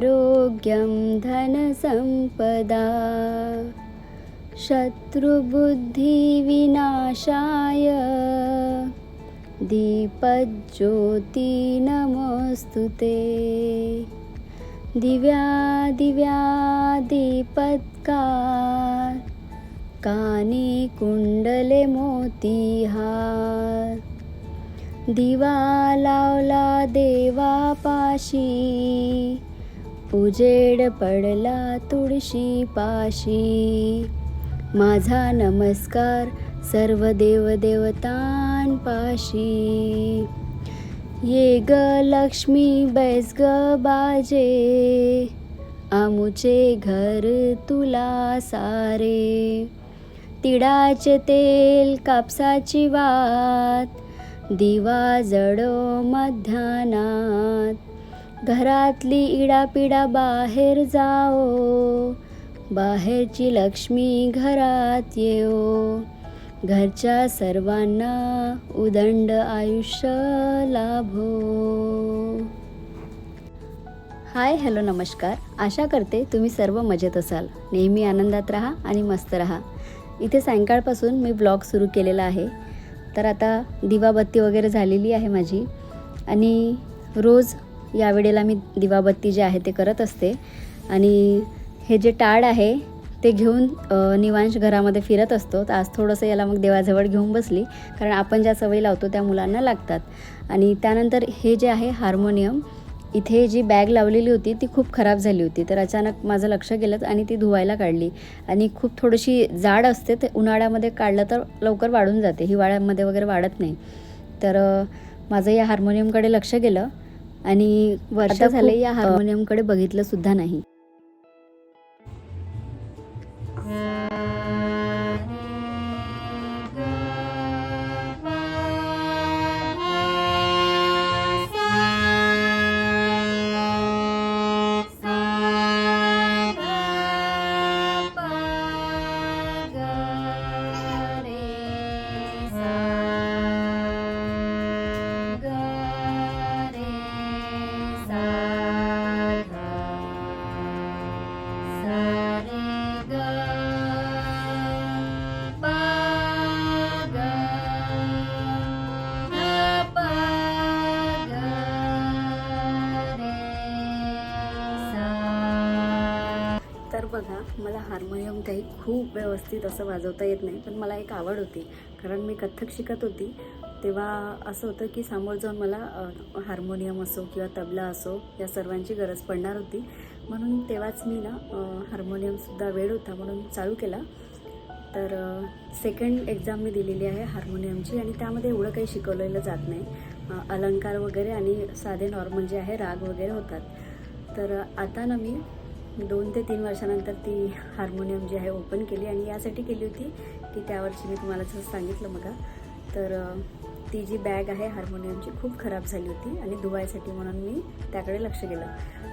आरोग्यं धनसम्पदा। शत्रुबुद्धिविनाशाय। दीपज्योति नमोऽस्तु ते। दिव्या दिव्या दीपत्कार। कानी कुंडले मोतीहार। दिवा लावला देवापाशी उजेड पडला तुळशी पाशी. माझा नमस्कार सर्व देवदेवतांपाशी ये ग लक्ष्मी बैस ग बाजे. आमुचे घर तुला सारे. तिळाचे तेल कापसाची वात. दिवा जडो मध्यानात घरातली इडापिडा बाहेर जाओ. बाहेरची लक्ष्मी घरात येओ. घरच्या सर्वांना उदंड आयुष्य लाभो. हाय हॅलो नमस्कार. आशा करते तुम्ही सर्व मजेत असाल. नेहमी आनंदात राहा आणि मस्त राहा. इथे सायंकाळपासून मी ब्लॉग सुरू केलेला आहे. तर आता दिवाबत्ती वगैरे झालेली आहे माझी. आणि रोज यावेळेला मी दिवाबत्ती जे आहे ते करत असते. आणि हे जे टाळ आहे ते घेऊन निवांश घरामध्ये फिरत असतो. तर आज थोडंसं याला मग देवाजवळ घेऊन बसली. कारण आपण ज्या सवयी लावतो त्या मुलांना लागतात. आणि त्यानंतर हे जे आहे हार्मोनियम इथे जी बॅग लावलेली होती ती खूप खराब झाली होती. तर अचानक माझं लक्ष गेलं आणि ती धुवायला काढली. आणि खूप थोडीशी जाड असते ते उन्हाळ्यामध्ये काढलं तर लवकर वाढून जाते. हिवाळ्यामध्ये वगैरे वाढत नाही. तर माझं या हार्मोनियमकडे लक्ष गेलं. आणि वर्ष झाले या हार्मोनियमकडे बघितलं सुद्धा नाही. तर बघा मला हार्मोनियम काही खूप व्यवस्थित असं वाजवता येत नाही पण मला एक आवड होती. कारण मी कथ्थक शिकत होती तेव्हा असं होतं की समोर जाऊन मला हार्मोनियम असो किंवा तबला असो या सर्वांची गरज पडणार होती. म्हणून तेव्हाच मी ना हार्मोनियमसुद्धा वेळ होता म्हणून चालू केला. तर सेकंड एक्झाम मी दिलेली आहे हार्मोनियमची आणि त्यामध्ये एवढं काही शिकवलेलं जात नाही. अलंकार वगैरे आणि साधे नॉर्मल जे आहे राग वगैरे होतात. तर आता ना मी दोन ते तीन वर्षानंतर ती हार्मोनियम जी आहे ओपन केली आणि यासाठी केली होती की त्यावर्षी मी तुम्हाला जसं सांगितलं मगा तर ती जी बॅग आहे हार्मोनियमची खूप खराब झाली होती आणि धुवायसाठी म्हणून मी त्याकडे लक्ष गेलं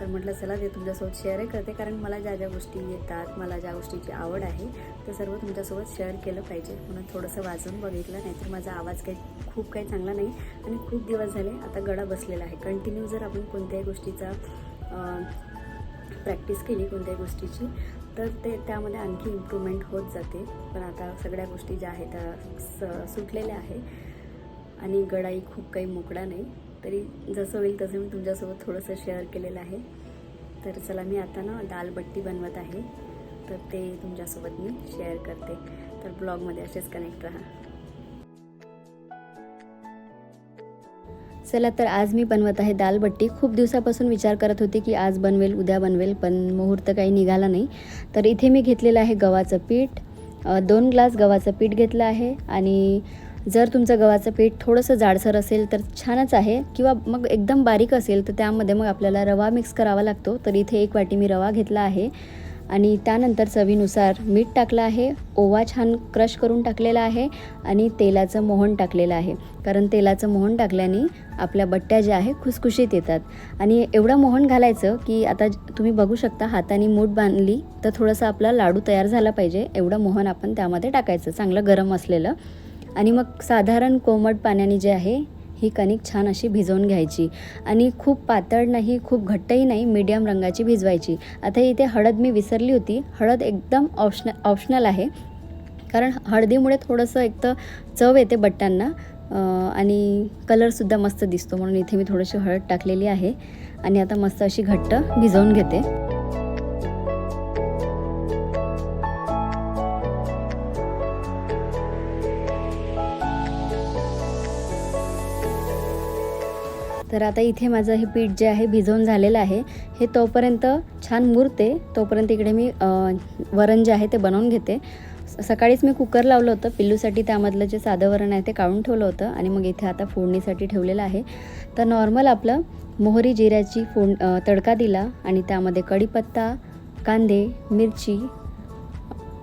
तर म्हटलं चला ते तुमच्यासोबत शेअरही करते कारण मला ज्या ज्या गोष्टी येतात मला ज्या गोष्टीची आवड आहे ते सर्व तुमच्यासोबत शेअर केलं पाहिजे. म्हणून थोडंसं वाजून बघितलं नाहीतर माझा आवाज काही खूप काही चांगला नाही आणि खूप दिवस झाले आता गडा बसलेला आहे. कंटिन्यू जर आपण कोणत्याही गोष्टीचा प्रॅक्टिस केली कोणत्याही गोष्टीची तर ते त्यामध्ये आणखी इम्प्रूव्हमेंट होत जाते. पण आता सगळ्या गोष्टी ज्या आहेत त्या स सुटलेल्या आहे आणि गडाई खूप काही मोकळा नाही. तरी जसं होईल तसं मी तुमच्यासोबत थोडंसं शेअर केलेलं आहे. तर चला मी आता ना दालबट्टी बनवत आहे. तर ते तुमच्यासोबत मी शेअर करते. तर ब्लॉगमध्ये असेच कनेक्ट राहा. चला तर आज मी बनवत आहे दालबट्टी खूप दिवसापासून विचार करत होते की आज बनवेल उद्या बनवेल पण मुहूर्त काही निघाला नाही. तर इथे मी घेतलेलं आहे गव्हाचं पीठ. दोन ग्लास गव्हाचं पीठ घेतलं आहे आणि जर तुमचं गव्हाचं पीठ थोडंसं जाडसर असेल तर छानच आहे किंवा मग एकदम बारीक असेल तर त्यामध्ये मग आपल्याला रवा मिक्स करावा लागतो. तर इथे एक वाटी मी रवा घेतला आहे. आणि त्यानंतर चवीनुसार मीठ टाकलं आहे ओवा छान क्रश करून टाकलेला आहे आणि तेलाचं मोहन टाकलेलं आहे. कारण तेलाचं मोहन टाकल्याने आपल्या बट्ट्या ज्या आहे खुसखुशीत येतात. आणि एवढं मोहन घालायचं की आता तुम्ही बघू शकता हाताने मूठ बांधली तर थोडंसं आपला लाडू तयार झाला पाहिजे. एवढं मोहन आपण त्यामध्ये टाकायचं चांगलं गरम असलेलं. आणि मग साधारण कोमट पाण्याने जे आहे ही कणिक छान अशी भिजवून घ्यायची. आणि खूप पातळ नाही खूप घट्टही नाही मीडियम रंगाची भिजवायची. आता इथे हळद मी विसरली होती. हळद एकदम ऑप्शन ऑप्शनल आहे. कारण हळदीमुळे थोडंसं एक तर चव येते बट्ट्यांना आणि कलरसुद्धा मस्त दिसतो. म्हणून इथे मी थोडीशी हळद टाकलेली आहे. आणि आता मस्त अशी घट्ट भिजवून घेते. तर आता इथे माझं हे पीठ जे आहे भिजवून झालेलं आहे हे तोपर्यंत छान मुरते. तोपर्यंत इकडे मी वरण जे आहे ते बनवून घेते. स- सकाळीच मी कुकर लावलं होतं. पिल्लूसाठी त्यामधलं जे साधं वरण आहे ते काढून ठेवलं होतं आणि मग इथे आता फोडणीसाठी ठेवलेलं आहे. तर नॉर्मल आपलं मोहरी जिऱ्याची फोड तडका दिला आणि त्यामध्ये कढीपत्ता कांदे मिरची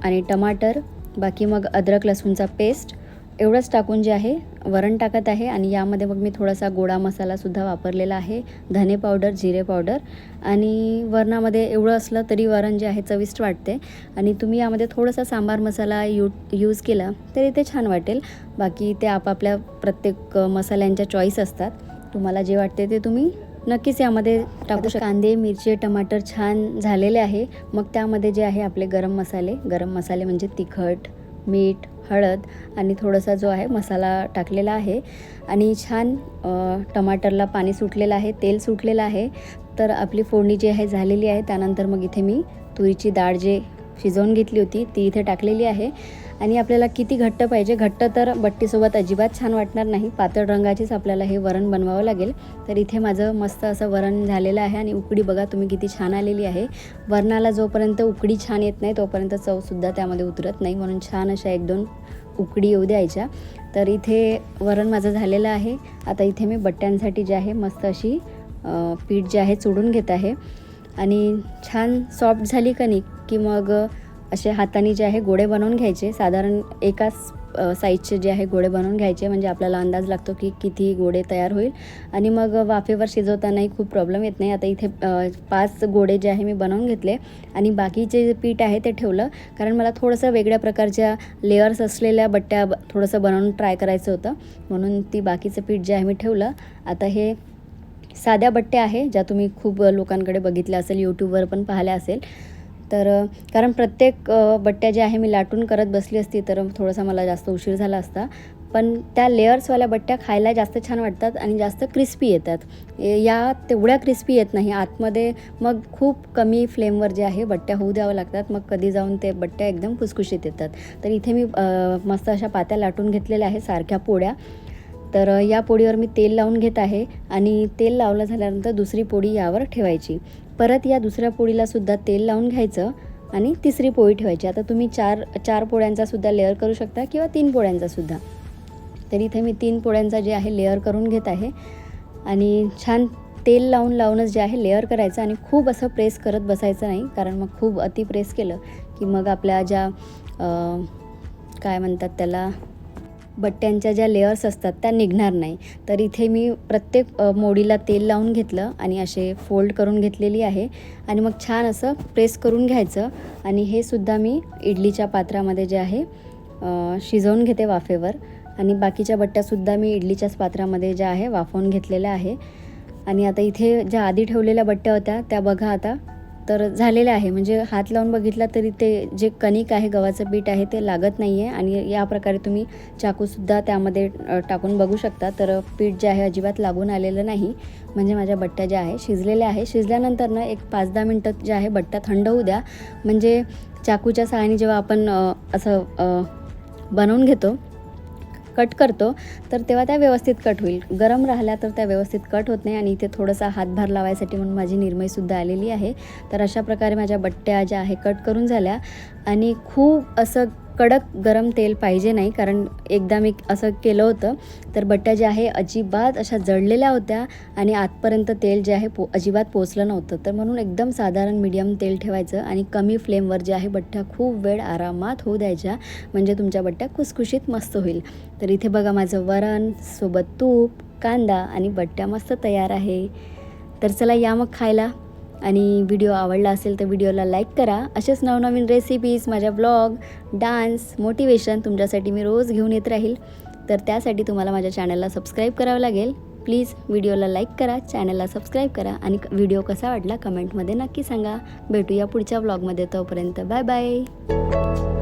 आणि टमाटर बाकी मग अद्रक लसूणचा पेस्ट एवढंच टाकून जे आहे वरण टाकत आहे आणि यामध्ये मग मी थोडासा गोडा मसालासुद्धा वापरलेला आहे. धने पावडर जिरे पावडर आणि वरणामध्ये एवढं असलं तरी वरण जे आहे चविष्ट वाटते. आणि तुम्ही यामध्ये थोडासा सांबार मसाला यू यूज केला तरी ते छान वाटेल. बाकी ते आपापल्या प्रत्येक मसाल्यांच्या चॉईस असतात. तुम्हाला जे वाटते ते तुम्ही नक्कीच यामध्ये टाकू शकता कांदे मिरची टमाटर छान झालेले आहे. मग त्यामध्ये जे आहे आपले गरम मसाले. गरम मसाले म्हणजे तिखट मीठ हळद आणि थोडासा जो आहे मसाला टाकलेला आहे. आणि छान टमाटरला पाणी सुटलेलं आहे तेल सुटलेलं आहे. तर आपली फोडणी जी आहे झालेली आहे. त्यानंतर मग इथे मी तुरीची डाळ जे शिजवून घेतली होती ती इथे टाकलेली आहे. आणि आपल्याला किती घट्ट पाहिजे घट्ट तर बट्टीसोबत अजिबात छान वाटणार नाही. पातळ रंगाचीच आपल्याला हे वरण बनवावं लागेल. तर इथे माझं मस्त असं वरण झालेलं आहे आणि उकडी बघा तुम्ही किती छान आलेली आहे. वरणाला जोपर्यंत उकडी छान येत नाही तोपर्यंत चवसुद्धा त्यामध्ये उतरत नाही. म्हणून छान अशा एक दोन उकडी येऊ द्यायच्या. तर इथे वरण माझं झालेलं आहे. आता इथे मी बट्ट्यांसाठी जे आहे मस्त अशी पीठ जे आहे चुडून घेत आहे. आणि छान सॉफ्ट झाली कणिक की मग असे हाताने जे आहे गोळे बनवून घ्यायचे. साधारण एकाच साईजचे जे आहे गोळे बनवून घ्यायचे. म्हणजे आपल्याला अंदाज लागतो की किती गोळे तयार होईल. आणि मग वाफेवर शिजवतानाही खूप प्रॉब्लेम येत नाही. आता इथे पाच गोळे जे आहे मी बनवून घेतले. आणि बाकीचे जे पीठ आहे ते ठेवलं. कारण मला थोडंसं वेगळ्या प्रकारच्या लेअर्स असलेल्या बट्ट्या थोडंसं बनवून ट्राय करायचं होतं. म्हणून ती बाकीचं पीठ जे आहे मी ठेवलं. आता हे साध्या बट्ट्या आहे ज्या तुम्ही खूप लोकांकडे बघितल्या असेल यूट्यूबवर पण पाहिल्या असेल. तर कारण प्रत्येक बट्ट्या ज्या आहे मी लाटून करत बसली असती तर थोडासा मला जास्त उशीर झाला असता. पण त्या लेअर्सवाल्या बट्ट्या खायला जास्त छान वाटतात आणि जास्त क्रिस्पी येतात. या तेवढ्या क्रिस्पी येत नाही. आतमध्ये मग खूप कमी फ्लेमवर जे आहे बट्ट्या होऊ द्यावं लागतात. मग कधी जाऊन ते बट्ट्या एकदम खुसखुशीत येतात. तर इथे मी मस्त अशा पात्या लाटून घेतलेल्या आहे सारख्या पोळ्या. तर या पोळीवर मी तेल लावून घेत आहे आणि तेल लावलं झाल्यानंतर दुसरी पोळी यावर ठेवायची. परत या दुसऱ्या पोळीला सुद्धा तेल लावून घ्यायचं आणि तिसरी पोळी ठेवायची. आता तुम्ही चार चार पोळ्यांचा सुद्धा लेअर करू शकता किंवा तीन पोळ्यांचा सुद्धा. तर इथे मी तीन पोळ्यांचा जे आहे लेअर करून घेत आहे. आणि छान तेल लावून लावूनच जे आहे लेअर करायचं आणि खूप असं प्रेस करत बसायचं नाही कारण मग खूप अति प्रेस केलं की मग आपल्या ज्या काय म्हणतात त्याला बट्ट्यांच्या ज्या लेअर्स असतात त्या निघणार नाही. तर इथे मी प्रत्येक मोडीला तेल लावून घेतलं आणि असे फोल्ड करून घेतलेली आहे. आणि मग छान असं प्रेस करून घ्यायचं. आणि हे सुद्धा मी इडलीच्या पात्रामध्ये जे आहे शिजवून घेते वाफेवर. आणि बाकीच्या बट्ट्यासुद्धा मी इडलीच्याच पात्रामध्ये ज्या आहे वाफवून घेतलेल्या आहे. आणि आता इथे ज्या आधी ठेवलेल्या बट्ट्या होत्या त्या बघा आता. तर झालेलं आहे. म्हणजे हात लावून बघितला तरी ते जे कणिक आहे गव्हाचं पीठ आहे ते लागत नाही आहे आणि या प्रकारे तुम्ही चाकूसुद्धा त्यामध्ये टाकून बघू शकता. तर पीठ जे आहे अजिबात लागून आलेलं नाही. म्हणजे माझ्या बट्ट्या ज्या आहे शिजलेल्या आहे. शिजल्यानंतर ना एक पाच दहा मिनटं जे आहे बट्ट्या थंड होऊ द्या. म्हणजे चाकूच्या सहाय्याने जेव्हा आपण असं बनवून घेतो कट करतो तर तेव्हा त्या व्यवस्थित कट होईल. गरम राहिल्या तर त्या व्यवस्थित कट होत नाही आणि इथे थोडासा हातभार लावायसाठी म्हणून माझी निर्मईसुद्धा आलेली आहे. तर अशा प्रकारे माझ्या बट्ट्या ज्या आहे कट करून झाल्या. आणि खूप असं कडक गरम तेल पाहिजे नाही कारण एकदा मी असं केलं होतं तर बट्ट्या ज्या आहे अजिबात अशा जळलेल्या होत्या आणि आतपर्यंत तेल जे आहे पो अजिबात पोचलं नव्हतं. तर म्हणून एकदम साधारण मीडियम तेल ठेवायचं आणि कमी फ्लेमवर जे आहे बट्ट्या खूप वेळ आरामात होऊ द्यायच्या म्हणजे तुमच्या बट्ट्या खुसखुशीत मस्त होईल. तर इथे बघा माझं वरण सोबत तूप कांदा आणि बट्ट्या मस्त तयार आहे. तर चला या मग खायला. आणि व्हिडिओ आवडला असेल तर व्हिडिओला लाईक करा. असेच नवनवीन रेसिपीज माझ्या ब्लॉग डान्स मोटिवेशन तुमच्यासाठी मी रोज घेऊन येत राहील. तर त्यासाठी तुम्हाला माझ्या चॅनलला सबस्क्राईब करावं लागेल. प्लीज व्हिडिओला लाईक करा चॅनलला सबस्क्राईब करा आणि व्हिडिओ कसा वाटला कमेंटमध्ये नक्की सांगा. भेटूया पुढच्या ब्लॉगमध्ये तोपर्यंत. Bye bye